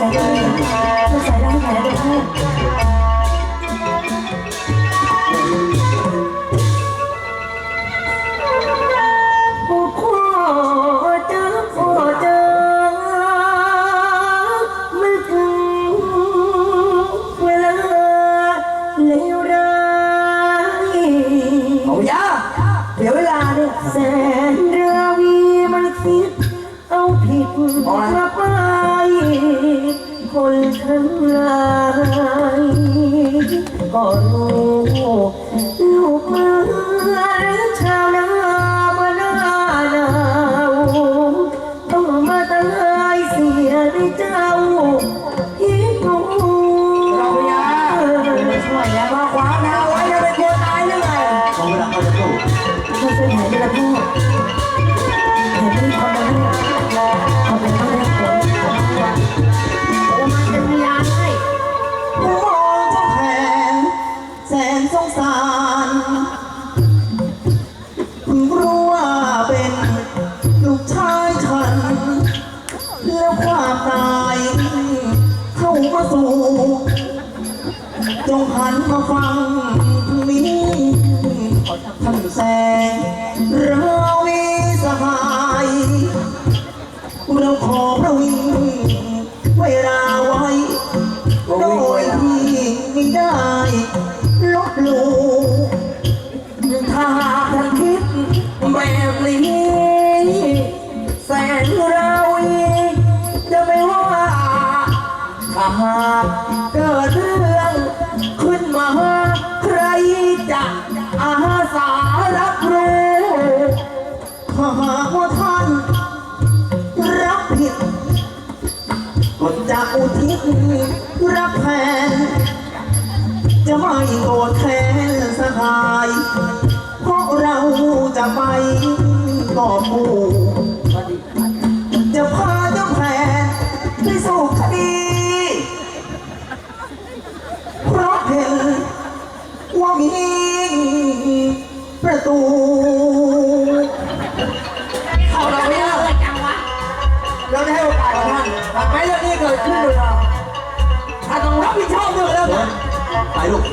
สายดาวเพื่อสาหายไานอพ่เจอพ่อเอเวลาเลวร้ายเอาย่าเดี๋ยวเวลาเนี่ยแสนราวีมันคิดเอาผิดมาป คนทั้งหลายก็รู้ลูกเมืองชาวนาเมื่อหน้าหนาวต้องมาตายเสียในเจ้าพี่กูเราอย่ามช่วยแล้วมาขวางทางไว้จะเป็นคนตายหรือไงของเวลาเขาจะสู้พ่อช่วยหายไปละพ่อหายไม่ทำอะไรท งสารเพิ่งรู้ว่าเป็นลูกชายฉัน แล้วความตายเข้ามาสู่ จงหันมาฟังทางนี้ท่านแสงเรามีสหาย เราขอพระวิ หากเกิดเรื่องขึ้นมาใครจะอาสารับรู้ถ้าหากว่าท่านรับผิดก็จะอุทิศรักแทนจะไม่โกรธแค้นสหาย เพราะเราจะไปก่อหมู่ ว่ามีประตูเขาเราไม่เลิกจังวะเราได้ให้โอกาสกับท่านหากไม่เรื่องนี้เกิดขึ้นเลยเราถ้าต้องรับผิดชอบด้วยแล้วกันไปลูก